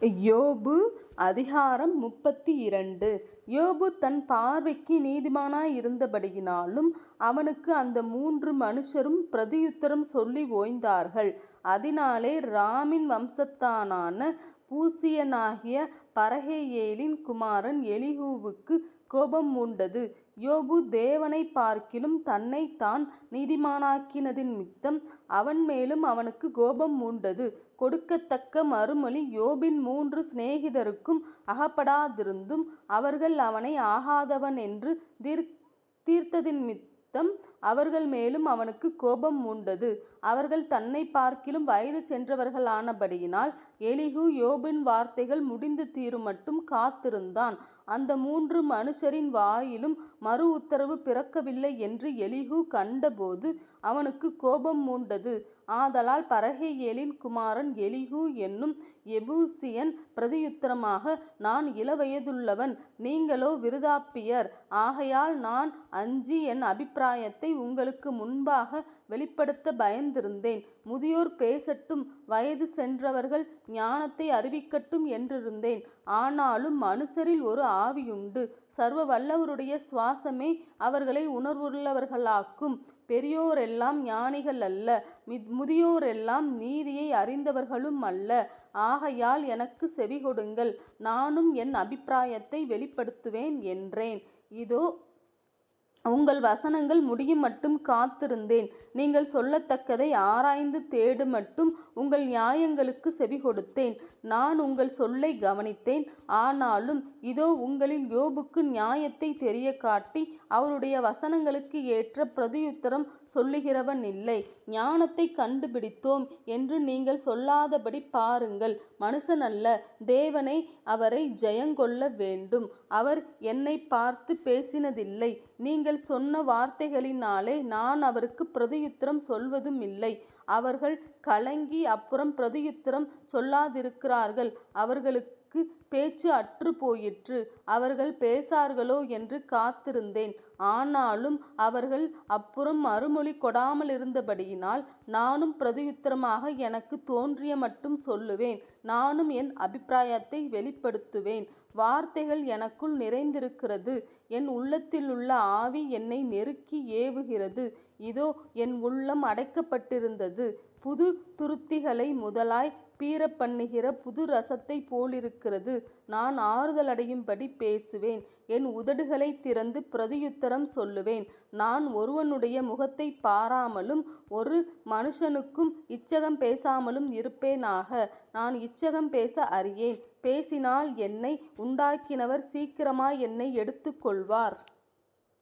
யோபு அதிகாரம் முப்பத்தி இரண்டு யோபு தன் பார்வைக்கு நீதிமானாயிருந்தபடியினாலும் அவனுக்கு அந்த மூன்று மனுஷரும் பிரதியுத்தரம் சொல்லி ஓய்ந்தார்கள். அதனாலே ராமின் வம்சத்தானான பூசியனாகிய பரகெயேலின் குமாரன் எலிகூவுக்குக் கோபம் மூண்டது. யோபு தேவனைப் பார்க்கிலும் தன்னைத்தான் அவன் அவன்மேலும் அவனுக்குக் கோபம் மூண்டது. கொடுக்கத்தக்க மறுமொழி யோபின் மூன்று சிநேகிதருக்கும் அகப்படாதிருந்தும் அவர்கள் அவனை ஆகாதவனென்று தீர்த்ததினிமித்தம் அவர்கள் மேலும் அவனுக்கு கோபம் மூண்டது. அவர்கள் தன்னை பார்க்கிலும் வயது சென்றவர்களானபடியினால் எலிஹு யோபின் வார்த்தைகள் முடிந்து தீரும் மட்டும் காத்திருந்தான். அந்த மூன்று மனுஷரின் வாயிலும் மறு உத்தரவு பிறக்கவில்லை என்று எலிகூ கண்டபோது அவனுக்கு கோபம் மூண்டது. ஆதலால் பரகெயேலின் குமாரன் எலிஹு என்னும் எபூசியன் பிரதியுத்தரமாக நான் இளவயதுள்ளவன் நீங்களோ விருதாப்பியர் ஆகையால் நான் அஞ்சி என் அபிப்பிராயத்தை உங்களுக்கு முன்பாக வெளிப்படுத்த பயந்திருந்தேன். முதியோர் பேசட்டும் வயது சென்றவர்கள் ஞானத்தை அறிவிக்கட்டும் என்றிருந்தேன். ஆனாலும் மனுஷரில் ஒரு ஆவியுண்டு சர்வ வல்லவருடைய சுவாசமே அவர்களை உணர்வுள்ளவர்களாக்கும். பெரியோரெல்லாம் ஞானிகள் அல்ல முதியோரெல்லாம் நீதியை அறிந்தவர்களும் அல்ல ஆகையால் எனக்குச் செவிகொடுங்கள் நானும் என் அபிப்பிராயத்தை வெளிப்படுத்துவேன் என்றேன். இதோ. உங்கள் வசனங்கள் முடியும் மட்டும் காத்திருந்தேன். நீங்கள் சொல்லத்தக்கதை ஆராய்ந்து தேடு மட்டும் உங்கள் நியாயங்களுக்குச் செவிகொடுத்தேன். நான் உங்கள் சொல்லை கவனித்தேன். ஆனாலும் இதோ உங்களில் யோபுக்கு நியாயத்தை தெரிய காட்டி அவருடைய வசனங்களுக்கு ஏற்ற பிரதியுத்தரம் சொல்லுகிறவன் இல்லை ஞானத்தைக் கண்டுபிடித்தோம் என்று நீங்கள் சொல்லாதபடி பாருங்கள். மனுஷன் அல்ல தேவனை அவரை ஜெயங்கொள்ள வேண்டும். அவர் என்னை பார்த்து பேசினதில்லை. நீங்கள் சொன்ன வார்த்தைகளினாலே நான் அவருக்குப் சொல்வதும் சொல்வதுமில்லை. அவர்கள் கலங்கி அப்புறம் பிரதியுத்திரம் சொல்லாதிருக்கிறார்கள். அவர்களுக்கு அவர்களுக்கு பேச்சு அற்று போயிற்று. அவர்கள் பேசார்களோ என்று காத்திருந்தேன். ஆனாலும் அவர்கள் அப்புறம் மறுமொழி கொடாமலிருந்தபடியினால் நானும் பிரதியுத்தரமாக தோன்றிய மட்டும் சொல்லுவேன். நானும் என் அபிப்பிராயத்தை வெளிப்படுத்துவேன். வார்த்தைகள் எனக்குள் நிறைந்திருக்கிறது. என் உள்ளத்திலுள்ள ஆவி என்னை நெருக்கி ஏவுகிறது. இதோ. என் உள்ளம் அடைக்கப்பட்டிருந்தது புது துருத்திகளை முதலாய் பீர பண்ணுகிற புது ரசத்தைப் போலிருக்கிறது. நான் ஆறுதலடையும்படி பேசுவேன். என் உதடுகளைத் திறந்து பிரதியுத்தரம் சொல்லுவேன். நான் ஒருவனுடைய முகத்தைப் பாராமலும் ஒரு மனுஷனுக்கும் இச்சகம் பேசாமலும் இருப்பேனாக. நான் இச்சகம் பேச அறியேன். பேசினால் என்னை உண்டாக்கினவர் சீக்கிரமாய் என்னை எடுத்துக்கொள்வார்.